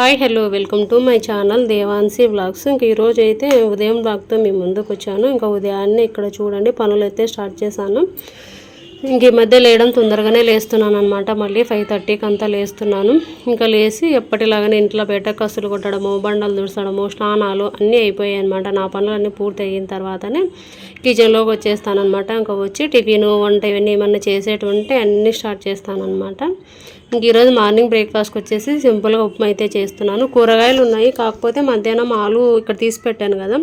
Hi hello welcome to my channel Devansi vlogs. ఇంక ఈరోజు అయితే ఉదయం వ్లాగ్తో మీ ముందుకు వచ్చాను. ఇంకా ఉదయాన్నే ఇక్కడ చూడండి పనులు అయితే స్టార్ట్ చేశాను. ఇంక ఈ మధ్య లేయడం తొందరగానే లేస్తున్నాను అనమాట మళ్ళీ ఫైవ్ థర్టీకి అంతా లేస్తున్నాను. ఇంకా లేచి ఎప్పటిలాగానే ఇంట్లో బయట కసులు కొట్టడము బండలు దుడసడము స్నానాలు అన్నీ అయిపోయాయి అనమాట నా పనులన్నీ పూర్తి అయిన తర్వాతనే కిచెన్లోకి వచ్చేస్తానమాట ఇంకా వచ్చి టిఫిన్ వంట ఇవన్నీ ఏమన్నా చేసేటువంటి అన్నీ స్టార్ట్ చేస్తానమాట ఈరోజు మార్నింగ్ బ్రేక్ఫాస్ట్కి వచ్చేసి సింపుల్గా ఉప్మా అయితే చేస్తున్నాను. కూరగాయలు ఉన్నాయి కాకపోతే మధ్యాహ్నం ఆలు ఇక్కడ తీసి పెట్టాను కదా.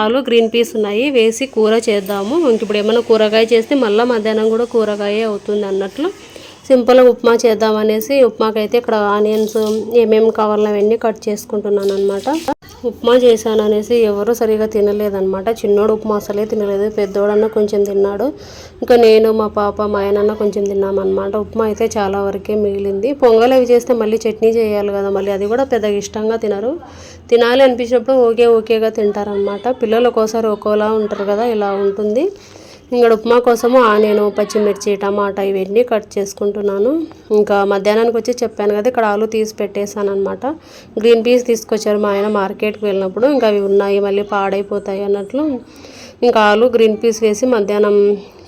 ఆలు గ్రీన్ పీస్ ఉన్నాయి వేసి కూర చేద్దాము. ఇంక ఇప్పుడు ఏమైనా కూరగాయ చేస్తే మళ్ళీ మధ్యాహ్నం కూడా కూరగాయ అవుతుంది అన్నట్లు. సింపుల్గా ఉప్మా చేద్దామనేసి ఉప్మాకైతే ఇక్కడ ఆనియన్స్ ఏమేమి కావాలో అవన్నీ కట్ చేసుకుంటున్నాను అనమాట ఉప్మా చేశాను అనేసి ఎవరు సరిగా తినలేదన్నమాట. చిన్నోడు ఉప్మా అసలే తినలేదు. పెద్దోడన్న కొంచెం తిన్నాడు. ఇంకా నేను మా పాప మా ఆయనన్న కొంచెం తిన్నామన్నమాట. ఉప్మా అయితే చాలా వరకే మిగిలింది. పొంగల్ అవి చేస్తే మళ్ళీ చట్నీ చేయాలి కదా. మళ్ళీ అది కూడా పెద్దగా ఇష్టంగా తినరు. తినాలి అనిపించినప్పుడు ఓకే ఓకేగా తింటారనమాట పిల్లలు ఒక్కోసారి ఒక్కోలా ఉంటారు కదా. ఇలా ఉంటుంది. ఇక్కడ ఉప్మా కోసము ఆనియన్ పచ్చిమిర్చి టమాటా ఇవన్నీ కట్ చేసుకుంటున్నాను. ఇంకా మధ్యాహ్నానికి వచ్చి చెప్పాను కదా ఇక్కడ ఆలు తీసి పెట్టేశాను అనమాట గ్రీన్ పీస్ తీసుకొచ్చారు మా ఆయన మార్కెట్కి వెళ్ళినప్పుడు. ఇంకా అవి ఉన్నాయి మళ్ళీ పాడైపోతాయి అన్నట్లు. ఇంకా ఆలు గ్రీన్ పీస్ వేసి మధ్యాహ్నం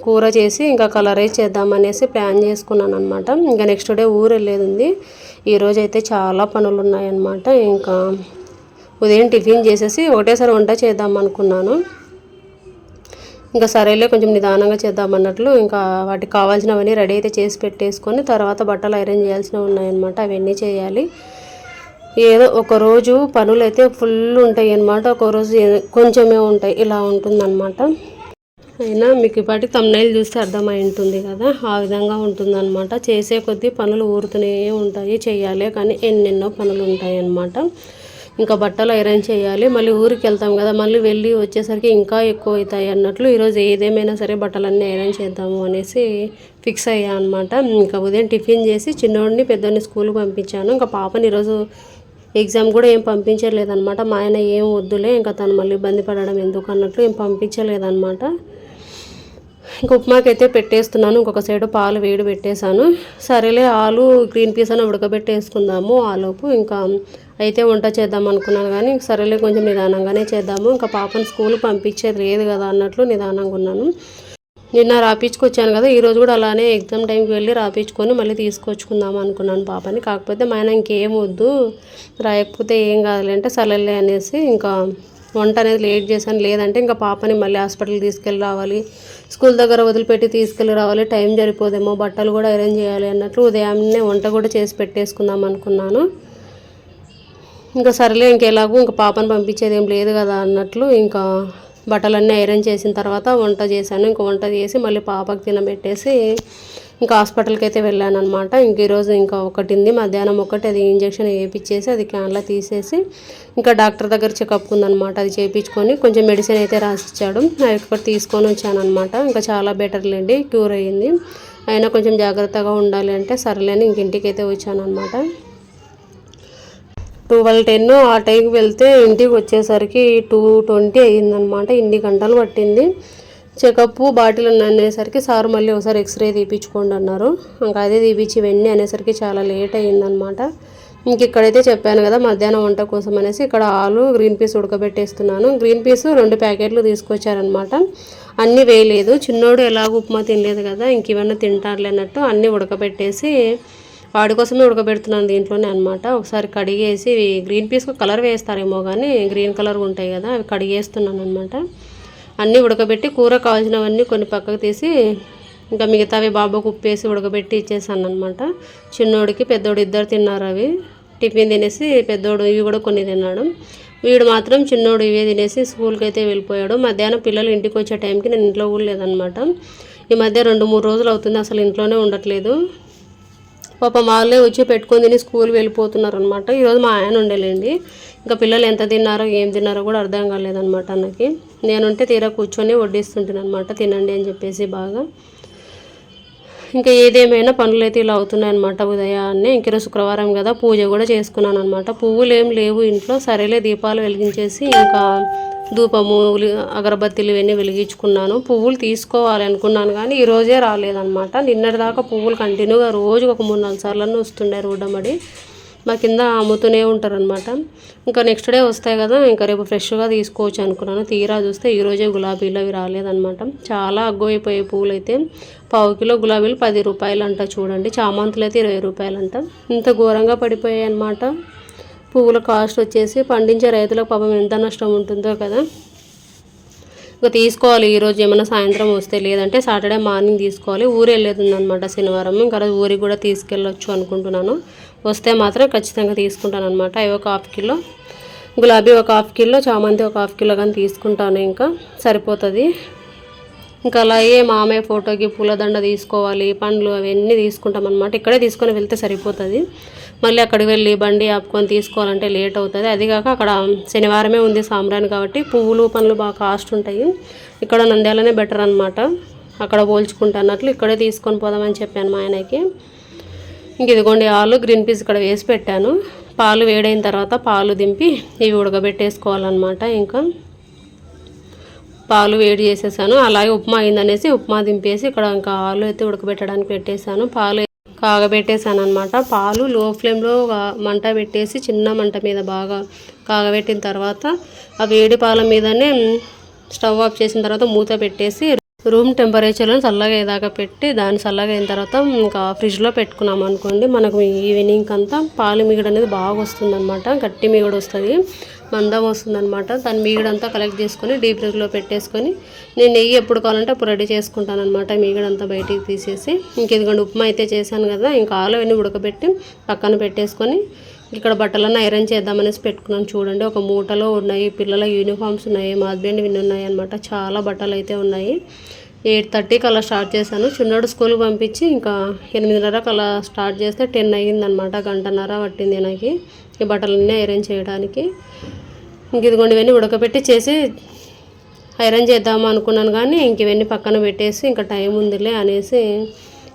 కూర చేసి ఇంకా కలరైజ్ చేద్దామనేసి ప్లాన్ చేసుకున్నాను అనమాట ఇంకా నెక్స్ట్ డే ఊరు వెళ్ళేది ఈరోజు అయితే చాలా పనులు ఉన్నాయన్నమాట ఇంకా ఉదయం టిఫిన్ చేసేసి ఒకటేసారి వంట చేద్దాం అనుకున్నాను. ఇంకా సరేలే కొంచెం నిదానంగా చేద్దామన్నట్లు ఇంకా వాటికి కావాల్సినవన్నీ రెడీ అయితే చేసి పెట్టేసుకొని తర్వాత బట్టలు ఐరన్ చేయాల్సినవి ఉన్నాయన్నమాట అవన్నీ చేయాలి. ఏదో ఒకరోజు పనులు అయితే ఫుల్ ఉంటాయి అన్నమాట ఒకరోజు కొంచెమే ఉంటాయి ఇలా ఉంటుందన్నమాట. అయినా మీకు ఇప్పటికి తమ్నైల్ చూస్తే అర్థమై ఉంటుంది కదా ఆ విధంగా ఉంటుందన్నమాట. చేసే కొద్దీ పనులు ఊరుతూనే ఉంటాయి చేయాలి కానీ ఎన్నెన్నో పనులు ఉంటాయి అన్నమాట ఇంకా బట్టలు ఐరన్ చేయాలి. మళ్ళీ ఊరికి వెళ్తాం కదా మళ్ళీ వెళ్ళి వచ్చేసరికి ఇంకా ఎక్కువ అవుతాయి అన్నట్లు ఈరోజు ఏదేమైనా సరే బట్టలన్నీ ఐరన్ చేద్దాము అనేసి ఫిక్స్ అయ్యా అనమాట ఇంకా ఉదయం టిఫిన్ చేసి చిన్నోడిని పెద్దోడిని స్కూల్కి పంపించాను. ఇంకా పాపని ఈరోజు ఎగ్జామ్ కూడా ఏం పంపించలేదనమాట మా ఆయన ఏం వద్దులే ఇంకా తను మళ్ళీ ఇబ్బంది పడడం ఎందుకు అన్నట్లు ఏం పంపించలేదన్నమాట. ఇంక ఉప్మాకైతే పెట్టేస్తున్నాను. ఇంకొక సైడు పాలు వేడి పెట్టేశాను. సరేలే ఆలు గ్రీన్ పీస్ అని ఉడకబెట్టేసుకుందాము ఆలోపు ఇంకా అయితే వంట చేద్దాం అనుకున్నాను కానీ సరేలే కొంచెం నిదానంగానే చేద్దాము. ఇంకా పాపను స్కూల్ పంపించేది లేదు కదా అన్నట్లు నిదానంగా ఉన్నాను. నిన్న రాపించుకొచ్చాను కదా ఈరోజు కూడా అలానే ఎగ్జామ్ టైంకి వెళ్ళి రాపించుకొని మళ్ళీ తీసుకొచ్చుకుందాం అనుకున్నాను పాపని. కాకపోతే మా ఆయన ఇంకేం వద్దు రాయకపోతే ఏం కాదులే అంటే సరేలే అనేసి ఇంకా వంట అనేది లేట్ చేశాను. లేదంటే ఇంకా పాపని మళ్ళీ హాస్పిటల్కి తీసుకెళ్ళి రావాలి స్కూల్ దగ్గర వదిలిపెట్టి తీసుకెళ్ళి రావాలి. టైం సరిపోదేమో బట్టలు కూడా అరేంజ్ చేయాలి అన్నట్లు ఉదయాన్నే వంట కూడా చేసి పెట్టేసుకుందాం అనుకున్నాను. ఇంకా సరేలే ఇంకెలాగూ ఇంకా పాపను పంపించేది ఏం లేదు కదా అన్నట్లు ఇంకా బట్టలన్నీ ఐరన్ చేసిన తర్వాత వంట చేశాను. ఇంకా వంట చేసి మళ్ళీ పాపకు తినబెట్టేసి ఇంకా హాస్పిటల్కి అయితే వెళ్ళాను అనమాట ఇంక ఈరోజు ఇంకా ఒకటింది మధ్యాహ్నం ఒకటి అది ఇంజక్షన్ వేయించేసి అది క్యాన్లో తీసేసి ఇంకా డాక్టర్ దగ్గర చెకప్ ఉందనమాట అది చేయించుకొని కొంచెం మెడిసిన్ అయితే రాసిచ్చాడు. అవి ఒకటి తీసుకొని వచ్చాను అనమాట ఇంకా చాలా బెటర్ లేండి క్యూర్ అయ్యింది. అయినా కొంచెం జాగ్రత్తగా ఉండాలి అంటే సరేలేని ఇంక ఇంటికి అయితే వచ్చాను అనమాట ట్వెల్వ్ టెన్ ఆ టైంకి వెళ్తే ఇంటికి వచ్చేసరికి టూ ట్వంటీ అయ్యిందనమాట ఇన్ని గంటలు పట్టింది. చెకప్ బాటిల్ అనేసరికి సార్ మళ్ళీ ఒకసారి ఎక్స్రే తీపించుకోండి అన్నారు. ఇంకా అదే తీపించి ఇవన్నీ అనేసరికి చాలా లేట్ అయ్యిందనమాట ఇంక ఇక్కడైతే చెప్పాను కదా మధ్యాహ్నం వంట కోసం అనేసి ఇక్కడ ఆలు గ్రీన్ పీస్ ఉడకబెట్టేస్తున్నాను. గ్రీన్ పీస్ రెండు ప్యాకెట్లు తీసుకొచ్చారనమాట అన్నీ వేయలేదు. చిన్నోడు ఎలాగ ఉప్మా తినలేదు కదా ఇంక ఇవన్నీ తింటారులే అన్నీ ఉడకబెట్టేసి వాడి కోసమే ఉడకబెడుతున్నాను దీంట్లోనే అనమాట ఒకసారి కడిగేసి గ్రీన్ పీస్కి కలర్ వేస్తారేమో కానీ గ్రీన్ కలర్ ఉంటాయి కదా అవి కడిగేస్తున్నాను అనమాట అన్నీ ఉడకబెట్టి కూర కావాల్సినవన్నీ కొన్ని పక్కకు తీసి ఇంకా మిగతావి బాబాకు ఉప్పేసి ఉడకబెట్టి ఇచ్చేసాను అనమాట చిన్నోడికి పెద్దోడు ఇద్దరు తిన్నారు అవి. టిఫిన్ తినేసి పెద్దోడు ఇవి కూడా కొన్ని తిన్నాడు. వీడు మాత్రం చిన్నోడు ఇవే తినేసి స్కూల్కి అయితే వెళ్ళిపోయాడు. మధ్యాహ్నం పిల్లలు ఇంటికి వచ్చే టైంకి నేను ఇంట్లో కూడా లేదనమాట ఈ మధ్య రెండు మూడు రోజులు అవుతుంది అసలు ఇంట్లోనే ఉండట్లేదు. పాపం వాళ్ళే వచ్చి పెట్టుకొని తిని స్కూల్ వెళ్ళిపోతున్నారు అనమాట ఈరోజు మా ఆయన ఉండలేండి. ఇంకా పిల్లలు ఎంత తిన్నారో ఏం తిన్నారో కూడా అర్థం కాలేదనమాట అన్నకి. నేనుంటే తీరా కూర్చొని వడ్డిస్తుంటాను అనమాట తినండి అని చెప్పేసి బాగా. ఇంకా ఏదేమైనా పనులు అయితే ఇలా అవుతున్నాయన్నమాట ఉదయాన్నే. ఇంక శుక్రవారం కదా పూజ కూడా చేసుకున్నాను అనమాట పువ్వులు ఏం లేవు ఇంట్లో. సరేలే దీపాలు వెలిగించేసి ఇంకా ధూపము అగరబత్తీలు ఇవన్నీ వెలిగించుకున్నాను. పువ్వులు తీసుకోవాలి అనుకున్నాను కానీ ఈరోజే రాలేదనమాట నిన్నటిదాకా పువ్వులు కంటిన్యూగా రోజు ఒక మూడు నాలుగు సార్లు వస్తుండే రోడ్డమడి మా కింద అమ్ముతూనే ఉంటారనమాట ఇంకా నెక్స్ట్ డే వస్తాయి కదా ఇంకా రేపు ఫ్రెష్గా తీసుకోవచ్చు అనుకున్నాను. తీరా చూస్తే ఈరోజే గులాబీలు అవి రాలేదనమాట చాలా అగ్గోయిపోయే పూలు అయితే పావు కిలో గులాబీలు పది రూపాయలు అంట చూడండి. చామంతులు అయితే ఇరవై రూపాయలు అంట ఇంత ఘోరంగా పడిపోయాయి అనమాట పువ్వుల కాస్ట్ వచ్చేసి పండించే రైతులకు పాపం ఎంత నష్టం ఉంటుందో కదా. ఇంకా తీసుకోవాలి ఈరోజు ఏమైనా సాయంత్రం వస్తే లేదంటే సాటర్డే మార్నింగ్ తీసుకోవాలి. ఊరు వెళ్ళేదిందనమాట శనివారం. ఇంకా ఊరికి కూడా తీసుకెళ్ళొచ్చు అనుకుంటున్నాను. వస్తే మాత్రం ఖచ్చితంగా తీసుకుంటాను అనమాట అవి ఒక హాఫ్ కిలో. గులాబీ ఒక హాఫ్ కిలో చామంతి ఒక హాఫ్ కిలో కానీ తీసుకుంటాను ఇంకా. సరిపోతుంది. ఇంకా అలాగే మామయ్య ఫోటోకి పూలదండ తీసుకోవాలి పండ్లు అవన్నీ తీసుకుంటాం అనమాట ఇక్కడే తీసుకొని వెళ్తే సరిపోతుంది. మళ్ళీ అక్కడికి వెళ్ళి బండి ఆపుకొని తీసుకోవాలంటే లేట్ అవుతుంది. అది కాక అక్కడ శనివారమే ఉంది సాంబ్రాని కాబట్టి పువ్వులు పండ్లు బాగా కాస్ట్ ఉంటాయి. ఇక్కడ నంద్యాలనే బెటర్ అనమాట అక్కడ పోల్చుకుంటా అన్నట్లు ఇక్కడే తీసుకొని పోదామని చెప్పాను మా ఆయనకి. ఇంక ఇదిగోండి ఆలు గ్రీన్ పీస్ ఇక్కడ వేసి పెట్టాను. పాలు వేడైన తర్వాత పాలు దింపి ఇవి ఉడకబెట్టేసుకోవాలన్నమాట ఇంకా. పాలు వేడి చేసేసాను. అలాగే ఉప్మా అయిందనేసి ఉప్మా దింపేసి ఇక్కడ ఇంకా ఆలు అయితే ఉడకబెట్టడానికి పెట్టేశాను. పాలు కాగబెట్టేశాను అనమాట పాలు లో ఫ్లేమ్లో మంట పెట్టేసి చిన్న మంట మీద బాగా కాగబెట్టిన తర్వాత ఆ వేడి పాల మీదనే స్టవ్ ఆఫ్ చేసిన తర్వాత మూత పెట్టేసి రూమ్ టెంపరేచర్లో చల్లగా అయ్యేదాకా పెట్టి దాన్ని చల్లగా అయిన తర్వాత ఇంకా ఫ్రిడ్జ్లో పెట్టుకున్నాం అనుకోండి మనకు ఈవినింగ్ అంతా పాలు మిగడ అనేది బాగా వస్తుందన్నమాట గట్టి మిగడ వస్తుంది మందం వస్తుంది అనమాట దాని మీగడంతా కలెక్ట్ చేసుకొని డీప్ ఫ్రిడ్జ్లో పెట్టేసుకొని నేను నెయ్యి ఎప్పుడు కావాలంటే అప్పుడు రెడీ చేసుకుంటాను అనమాట మీగడంతా బయటికి తీసేసి. ఇంక ఇదిగోండి ఉప్మా అయితే చేశాను కదా ఇంకా ఆలు అన్నీ ఉడకబెట్టి పక్కన పెట్టేసుకొని ఇక్కడ బట్టలన్నీ ఐరన్ చేద్దామనేసి పెట్టుకున్నాను చూడండి ఒక మూటలో ఉన్నాయి పిల్లల యూనిఫామ్స్ ఉన్నాయి మా హస్బెండ్ విన్ ఉన్నాయి అనమాట చాలా బట్టలు అయితే ఉన్నాయి. ఎయిట్ థర్టీకి అలా స్టార్ట్ చేశాను. చిన్నోడు స్కూల్కి పంపించి ఇంకా ఎనిమిదిన్నరకు అలా స్టార్ట్ చేస్తే టెన్ అయ్యిందనమాట గంటన్నర పట్టింది నాకు ఈ బట్టలన్నీ ఐరన్ చేయడానికి. ఇంక ఇదిగోండి ఇవన్నీ ఉడకబెట్టి చేసి ఐరన్ చేద్దాము అనుకున్నాను కానీ ఇంక ఇవన్నీ పక్కన పెట్టేసి ఇంకా టైం ఉందిలే అనేసి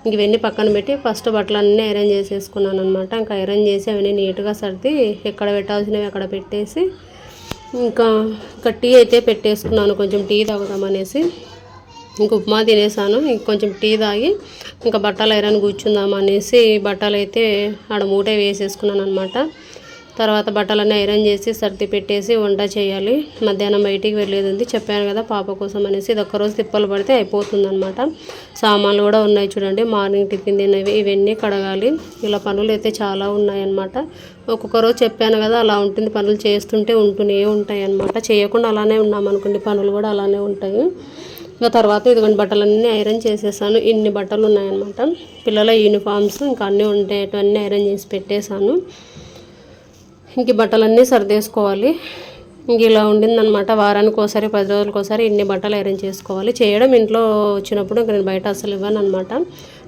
ఇవన్నీ పక్కన పెట్టి ఫస్ట్ బట్టలన్నీ ఐరన్ చేసేసుకున్నాను అనమాట ఇంకా ఐరన్ చేసి అవన్నీ నీట్గా సర్ది ఎక్కడ పెట్టాల్సినవి అక్కడ పెట్టేసి ఇంకా ఇంకా టీ అయితే పెట్టేసుకున్నాను. కొంచెం టీ తాగుదామనేసి ఇంక ఉప్మా తినేసాను. ఇంకొంచెం టీ తాగి ఇంకా బట్టలు ఐరన్ కూర్చుందాం అనేసి బట్టలు అయితే ఆడ మూటే వేసేసుకున్నాను అనమాట తర్వాత బట్టలన్నీ ఐరన్ చేసి సర్ది పెట్టేసి వంట చేయాలి. మధ్యాహ్నం బయటికి వెళ్ళేది ఉంది. చెప్పాను కదా పాప కోసం అనేసి ఇది ఒక్కరోజు తిప్పలు పడితే అయిపోతుంది అనమాట సామాన్లు కూడా ఉన్నాయి చూడండి మార్నింగ్ టిఫిన్ తినేవి ఇవన్నీ కడగాలి. ఇలా పనులు అయితే చాలా ఉన్నాయన్నమాట. ఒక్కొక్క రోజు చెప్పాను కదా అలా ఉంటుంది. పనులు చేస్తుంటే ఉంటూనే ఉంటాయి అనమాట చేయకుండా అలానే ఉన్నామనుకోండి పనులు కూడా అలానే ఉంటాయి. ఇంకా తర్వాత ఇదిగోండి బట్టలన్నీ ఐరన్ చేసేసాను. ఇన్ని బట్టలు ఉన్నాయన్నమాట. పిల్లల యూనిఫామ్స్ ఇంకా అన్నీ ఉండేటివన్నీ ఐరన్ చేసి పెట్టేశాను. ఇంక బట్టలన్నీ సర్దేసుకోవాలి. ఇంక ఇలా ఉండిందనమాట వారానికి ఒకసారి పది రోజులకోసారి ఒకసారి ఇన్ని బట్టలు అరేంజ్ చేసుకోవాలి. చేయడం ఇంట్లో వచ్చినప్పుడు ఇంక నేను బయట అసలు ఇవ్వను అనమాట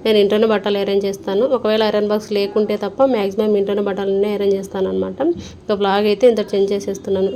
నేను ఇంట్లోనే బట్టలు అరేంజ్ చేస్తాను. ఒకవేళ ఐరన్ బాక్స్ లేకుంటే తప్ప మ్యాక్సిమం ఇంట్లోనే బట్టలన్నీ అరేంజ్ చేస్తాను అనమాట ఇంకా బ్లాగ్ అయితే ఇంత చేంజ్ చేసేస్తున్నాను.